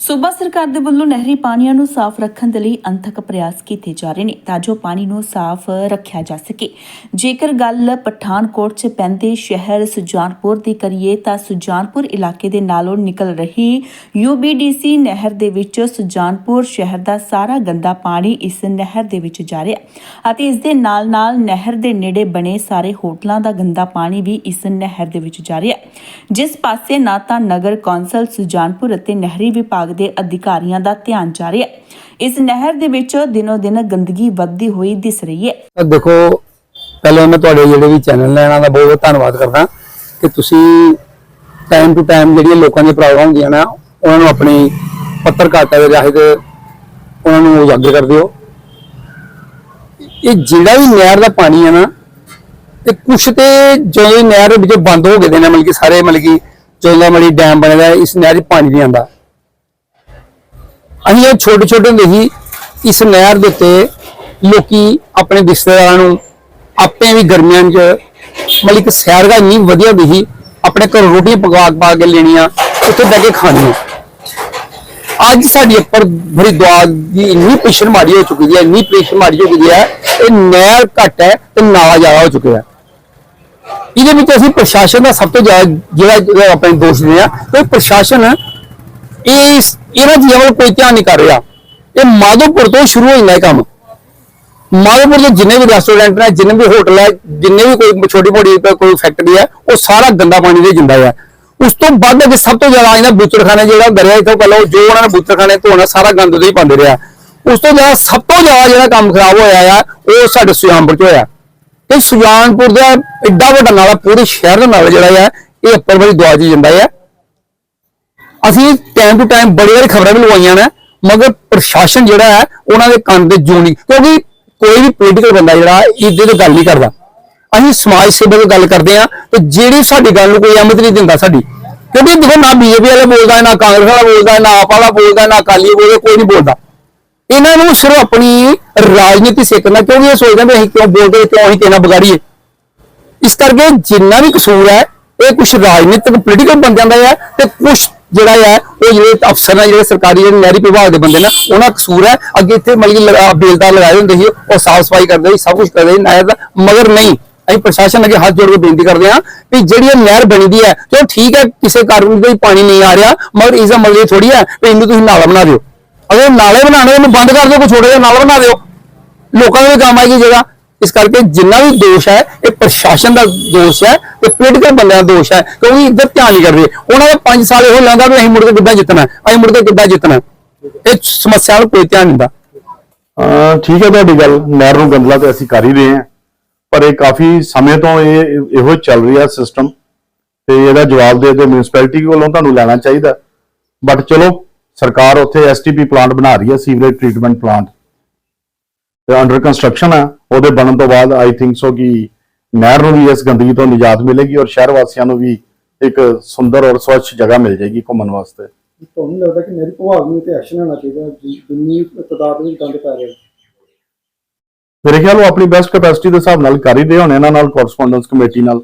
ਸੂਬਾ ਸਰਕਾਰ ਦੇ ਵੱਲੋਂ ਨਹਿਰੀ ਪਾਣੀਆਂ ਨੂੰ ਸਾਫ਼ ਰੱਖਣ ਦੇ ਲਈ ਅੰਥਕ ਪ੍ਰਯਾਸ ਕੀਤੇ ਜਾ ਰਹੇ ਨੇ ਤਾਂ ਜੋ ਪਾਣੀ ਨੂੰ ਸਾਫ਼ ਰੱਖਿਆ ਜਾ ਸਕੇ। ਜੇਕਰ ਗੱਲ ਪਠਾਨਕੋਟ 'ਚ ਪੈਂਦੇ ਸ਼ਹਿਰ ਸੁਜਾਨਪੁਰ ਦੀ ਕਰੀਏ ਤਾਂ ਸੁਜਾਨਪੁਰ ਇਲਾਕੇ ਦੇ ਨਾਲੋਂ ਨਿਕਲ ਰਹੀ ਯੂਬੀਡੀਸੀ ਨਹਿਰ ਦੇ ਵਿੱਚ ਸੁਜਾਨਪੁਰ ਸ਼ਹਿਰ ਦਾ ਸਾਰਾ ਗੰਦਾ ਪਾਣੀ ਇਸ ਨਹਿਰ ਦੇ ਵਿੱਚ ਜਾ ਰਿਹਾ ਅਤੇ ਇਸ ਦੇ ਨਾਲ-ਨਾਲ ਨਹਿਰ ਦੇ ਨੇੜੇ ਬਣੇ ਸਾਰੇ ਹੋਟਲਾਂ ਦਾ ਗੰਦਾ ਪਾਣੀ ਵੀ ਇਸ ਨਹਿਰ ਦੇ ਵਿੱਚ ਜਾ ਰਿਹਾ। ਜਿਸ ਪਾਸੇ ਨਾ ਤਾਂ ਨਗਰ ਕੌਂਸਲ ਸੁਜਾਨਪੁਰ ਅਤੇ ਨਹਿਰੀ ਵਿਭਾਗ ਦੇ ਅਧਿਕਾਰੀਆਂ ਦਾ ਧਿਆਨ ਜਾ ਰਿਹਾ ਹੈ। ਇਸ ਨਹਿਰ ਦੇ ਵਿੱਚ ਦਿਨੋ ਦਿਨ ਗੰਦਗੀ ਵੱਧਦੀ ਹੋਈ ਦਿਸ ਰਹੀ ਹੈ। ਤਾਂ ਦੇਖੋ, ਪਹਿਲਾਂ ਮੈਂ ਤੁਹਾਡੇ ਜਿਹੜੇ ਵੀ ਚੈਨਲ ਨੇ ਇਹਨਾਂ ਦਾ ਬਹੁਤ ਬਹੁਤ ਧੰਨਵਾਦ ਕਰਦਾ ਕਿ ਤੁਸੀਂ ਟਾਈਮ ਟੂ ਟਾਈਮ ਜਿਹੜੀਆਂ ਲੋਕਾਂ ਦੀਆਂ ਪ੍ਰੋਬਲਮ ਹੁੰਦੀਆਂ ਨੇ, ਉਹਨਾਂ ਨੂੰ ਆਪਣੀ ਪੱਤਰਕਾਰਤਾ ਦੇ ਰਾਹੀਂ ਤੇ ਉਹਨਾਂ ਨੂੰ ਉਜਾਗਰ ਕਰਦੇ ਹੋ ਇਹ ਜਿਹੜਾ ਵੀ ਨਹਿਰ ਦਾ ਪਾਣੀ ਹੈ ਨਾ ਤੇ ਕੁਛ ਤੇ ਜਦੋਂ ਇਹ ਨਹਿਰ ਵਿੱਚ ਬੰਦ ਹੋ ਗਏ ਦੇ ਨੇ, ਮਤਲਬ ਕਿ ਸਾਰੇ, ਮਤਲਬ ਕਿ ਜਦੋਂ ਦਾ ਮਲੀ ਡੈਮ ਬਣਿਆ ਦਾ ਇਸ ਨਹਿਰ 'ਚ ਪਾਣੀ ਨਹੀਂ ਆਉਂਦਾ। ਅਸੀਂ ਇਹ ਛੋਟੇ ਛੋਟੇ ਹੁੰਦੇ ਸੀ, ਇਸ ਨਹਿਰ ਦੇ ਉੱਤੇ ਲੋਕੀ ਆਪਣੇ ਰਿਸ਼ਤੇਦਾਰਾਂ ਨੂੰ ਆਪੇ ਵੀ ਗਰਮੀਆਂ 'ਚ, ਮਤਲਬ ਕਿ ਸੈਰ ਦਾ ਇੰਨੀ ਵਧੀਆ ਹੁੰਦੀ ਸੀ, ਆਪਣੇ ਘਰ ਰੋਟੀਆਂ ਪਕਾ ਪਾ ਕੇ ਲੈਣੀਆਂ, ਉੱਥੇ ਬਹਿ ਕੇ ਖਾਣੀਆਂ। ਅੱਜ ਸਾਡੀ ਉੱਪਰ ਬੜੀ ਦੁਆ ਦੀ ਇੰਨੀ ਪ੍ਰੈਸ਼ਰ ਮਾਰੀ ਹੋ ਚੁੱਕੀ ਹੈ, ਇੰਨੀ ਪ੍ਰੈਸ਼ਰ ਮਾਰੀ ਹੋ ਚੁੱਕੀ ਹੈ, ਇਹ ਨਹਿਰ ਘੱਟ ਹੈ ਤੇ ਨਾਲਾ ਜ਼ਿਆਦਾ ਹੋ ਚੁੱਕਿਆ ਇਹਦੇ ਵਿੱਚ ਅਸੀਂ ਪ੍ਰਸ਼ਾਸਨ ਦਾ ਸਭ ਤੋਂ ਜ਼ਿਆਦਾ ਜਿਹੜਾ ਆਪਣੇ ਦੋਸ਼ ਦਿੰਦੇ ਆ ਕਿ ਪ੍ਰਸ਼ਾਸਨ ਇਹ ਇਹਨਾਂ ਚੀਜ਼ਾਂ ਵੱਲ ਕੋਈ ਧਿਆਨ ਨਹੀਂ ਕਰ ਰਿਹਾ। ਇਹ ਮਾਧੋਪੁਰ ਤੋਂ ਸ਼ੁਰੂ ਹੋ ਜਾਂਦਾ ਇਹ ਕੰਮ। ਮਾਧੋਪੁਰ ਦੇ ਜਿੰਨੇ ਵੀ ਰੈਸਟੋਰੈਂਟ ਨੇ, ਜਿੰਨੇ ਵੀ ਹੋਟਲ ਹੈ, ਜਿੰਨੇ ਵੀ ਕੋਈ ਛੋਟੀ ਮੋਟੀ ਕੋਈ ਫੈਕਟਰੀ ਹੈ, ਉਹ ਸਾਰਾ ਗੰਦਾ ਪਾਣੀ ਦੇ ਜਿੰਦਾ ਹੈ ਉਸ ਤੋਂ ਬਾਅਦ ਅੱਗੇ ਸਭ ਤੋਂ ਜ਼ਿਆਦਾ ਇਹਨਾਂ ਬੁੱਚੜਖਾਨੇ ਜਿਹੜਾ ਦਰਿਆ ਇਥੋਂ ਪਹਿਲਾਂ ਉਹ ਜੋ ਉਹਨਾਂ ਨੇ ਬੁੱਚੜਖਾਨੇ ਧੋਣਾ ਸਾਰਾ ਗੰਦ ਉਹਦੇ ਹੀ ਪਾਉਂਦੇ ਰਿਹਾ। ਉਸ ਤੋਂ ਜ਼ਿਆਦਾ ਸਭ ਤੋਂ ਜ਼ਿਆਦਾ ਜਿਹੜਾ ਕੰਮ ਖਰਾਬ ਹੋਇਆ ਆ, ਉਹ ਸਾਡੇ ਸੁਜਾਨਪੁਰ ਚ ਹੋਇਆ। ਤੇ ਸੁਜਾਨਪੁਰ ਦਾ ਐਡਾ ਵੱਡਾ ਨਾਲਾ ਪੂਰੇ ਸ਼ਹਿਰ ਦਾ ਨਾਲਾ ਜਿਹੜਾ ਆ, ਇਹ ਉੱਪਰ ਵਾਲੀ ਦੁਆ ਜੀ ਜਾਂਦਾ ਆ। ਅਸੀਂ ਟਾਈਮ ਟੂ ਟਾਈਮ ਬੜੀ ਵਾਰੀ ਖਬਰਾਂ ਵੀ ਲਵਾਈਆਂ ਨੇ, ਮਗਰ ਪ੍ਰਸ਼ਾਸਨ ਜਿਹੜਾ ਹੈ, ਉਹਨਾਂ ਦੇ ਕੰਨ ਦੇ ਜੂ ਨਹੀਂ। ਕਿਉਂਕਿ ਕੋਈ ਵੀ ਪੋਲੀਟੀਕਲ ਬੰਦਾ ਜਿਹੜਾ, ਇਹਦੇ ਤੇ ਗੱਲ ਨਹੀਂ ਕਰਦਾ। ਅਸੀਂ ਸਮਾਜ ਸੇਵਾ ਦੀ ਗੱਲ ਕਰਦੇ ਆ ਤੇ ਜਿਹੜੀ ਸਾਡੀ ਗੱਲ ਨੂੰ ਕੋਈ ਅਹਿਮਤ ਨਹੀਂ ਦਿੰਦਾ ਸਾਡੀ। ਕਿਉਂਕਿ ਦੇਖੋ, ਨਾ ਬੀਜੇਪੀ ਵਾਲਾ ਬੋਲਦਾ, ਨਾ ਕਾਂਗਰਸ ਵਾਲਾ ਬੋਲਦਾ, ਨਾ ਆਪ ਵਾਲਾ ਬੋਲਦਾ, ਨਾ ਅਕਾਲੀ ਬੋਲਦਾ, ਕੋਈ ਨਹੀਂ ਬੋਲਦਾ। ਇਹਨਾਂ ਨੂੰ ਸਿਰਫ ਆਪਣੀ ਰਾਜਨੀਤੀ ਸੇਕਣਾ ਕਿਉਂਕਿ ਇਹ ਸੋਚਦੇ ਵੀ ਅਸੀਂ ਕਿਉਂ ਬੋਲਦੇ, ਕਿਉਂ ਅਸੀਂ ਕਿਹਨਾਂ ਵਿਗਾੜੀਏ। ਇਸ ਕਰਕੇ ਜਿੰਨਾ ਵੀ ਕਸੂਰ ਹੈ, ਇਹ ਕੁਝ ਰਾਜਨੀਤਿਕ ਪੋਲੀਟੀਕਲ ਬੰਦਿਆਂ ਦਾ ਹੈ ਤੇ ਕੁਝ ਜਿਹੜਾ ਹੈ ਉਹ ਜਿਹੜੇ ਅਫਸਰ ਨੇ, ਜਿਹੜੇ ਸਰਕਾਰੀ, ਜਿਹੜੇ ਨਹਿਰੀ ਵਿਭਾਗ ਦੇ ਬੰਦੇ ਨੇ, ਉਹਨਾਂ ਦਾ ਕਸੂਰ ਹੈ, ਅੱਗੇ ਇੱਥੇ ਮਤਲਬ ਬੇਲਦਾਰ ਲਗਾਏ ਹੁੰਦੇ ਸੀ, ਉਹ ਸਾਫ਼ ਸਫ਼ਾਈ ਕਰਦੇ ਸੀ, ਸਭ ਕੁਝ ਕਰਦੇ ਸੀ, ਨਹਿਰ ਦਾ, ਮਗਰ ਨਹੀਂ। ਅਸੀਂ ਪ੍ਰਸ਼ਾਸਨ ਅੱਗੇ ਹੱਥ ਜੋੜ ਕੇ ਬੇਨਤੀ ਕਰਦੇ ਹਾਂ ਕਿ ਜਿਹੜੀ ਇਹ ਨਹਿਰ ਬਣੀ ਦੀ ਹੈ, ਚਲੋ ਠੀਕ ਹੈ, ਕਿਸੇ ਕਾਰਨ ਕੋਈ ਪਾਣੀ ਨਹੀਂ ਆ ਰਿਹਾ, ਮਗਰ ਇਸ ਦਾ ਮਤਲਬ ਇਹ ਥੋੜੀ ਹੈ ਕਿ ਇਹਨੂੰ ਤੁਸੀਂ ਨਾਲਾ ਬਣਾ ਦਿਓ। ਅਗਰ ਨਾਲੇ ਬਣਾਉਣੇ ਇਹਨੂੰ ਬੰਦ ਕਰ ਦਿਓ, ਕੋਈ ਛੋਟਾ ਜਿਹਾ ਨਾਲਾ ਬਣਾ ਦਿਓ। ਲੋਕਾਂ ਦੇ ਵੀ ਕੰਮ ਆਏਗੀ ਜਗ੍ਹਾ। ਇਸ ਕਰਕੇ ਜਿੰਨਾ ਵੀ ਦੋਸ਼ ਹੈ, ਇਹ ਪ੍ਰਸ਼ਾਸਨ ਦਾ ਦੋਸ਼ ਹੈ ਤੇ ਪੋਲੀਟੀਕਲ ਬੰਦਿਆਂ ਦਾ ਦੋਸ਼ ਹੈ, ਕਿਉਂਕਿ ਇੱਧਰ ਧਿਆਨ ਨਹੀਂ ਕਰਦੇ। ਉਹਨਾਂ ਦਾ 5 ਸਾਲ ਇਹੋ ਲੈਂਦਾ ਵੀ ਅਸੀਂ ਮੁੜ ਕੇ ਕਿੱਦਾਂ ਜਿੱਤਣਾ, ਅਸੀਂ ਮੁੜ ਕੇ ਕਿੱਦਾਂ ਜਿੱਤਣਾ। ਇਹ ਸਮੱਸਿਆ ਨੂੰ ਕੋਈ ਧਿਆਨ ਨਹੀਂ ਦਿੰਦਾ। ਠੀਕ ਹੈ ਤੁਹਾਡੀ ਗੱਲ ਨਹਿਰ ਨੂੰ ਗੰਦਲਾ ਤੇ ਅਸੀਂ ਕਰ ਹੀ ਰਹੇ ਹਾਂ। ਪਰ ਇਹ ਕਾਫੀ ਸਮੇਂ ਤੋਂ ਇਹ ਇਹੋ ਚੱਲ ਰਿਹਾ ਸਿਸਟਮ ਤੇ ਇਹਦਾ ਜਵਾਬ ਦੇ ਦੇ ਮਿਊਨਿਸਪੈਲਿਟੀ ਕੋਲੋਂ ਤੁਹਾਨੂੰ ਲੈਣਾ ਚਾਹੀਦਾ। ਬਟ ਚਲੋ, ਸਰਕਾਰ ਉੱਥੇ ਐਸਟੀਪੀ ਪਲਾਂਟ ਬਣਾ ਰਹੀ ਹੈ sewerage treatment plant under construction ਆ ਉਹਦੇ ਬਣਨ ਤੋਂ ਬਾਅਦ ਆਈ ਥਿੰਕ ਸੋ ਕਿ ਨਹਿਰ ਨੂੰ ਵੀ ਇਸ ਗੰਦਗੀ ਤੋਂ ਨਿਜਾਤ ਮਿਲੇਗੀ ਔਰ ਸ਼ਹਿਰ ਵਾਸੀਆਂ ਨੂੰ ਵੀ ਇੱਕ ਸੁੰਦਰ ਔਰ ਸਵੱਛ ਜਗ੍ਹਾ ਮਿਲ ਜਾਏਗੀ ਘੁੰਮਣ ਵਾਸਤੇ। ਤੁਹਾਨੂੰ ਲੱਗਦਾ ਕਿ ਨਹਿਰੀ ਵਿਭਾਗ ਨੂੰ ਤੇ ਐਕਸ਼ਨ ਲੈਣਾ ਚਾਹੀਦਾ ਜਿੰਨੀ ਤਦਾਦ ਵਿੱਚ ਗੰਦ ਪੈ ਰਿਹਾ ਮੇਰੇ ਖਿਆਲ ਉਹ ਆਪਣੀ ਬੈਸਟ ਕੈਪੈਸਿਟੀ ਦੇ ਹਿਸਾਬ ਨਾਲ ਕਰ ਹੀ ਰਹੇ ਹੋਣੇ ਇਹਨਾਂ ਨਾਲ ਕੋਰਸਪੋਂਡੈਂਸ ਕਮੇਟੀ ਨਾਲ।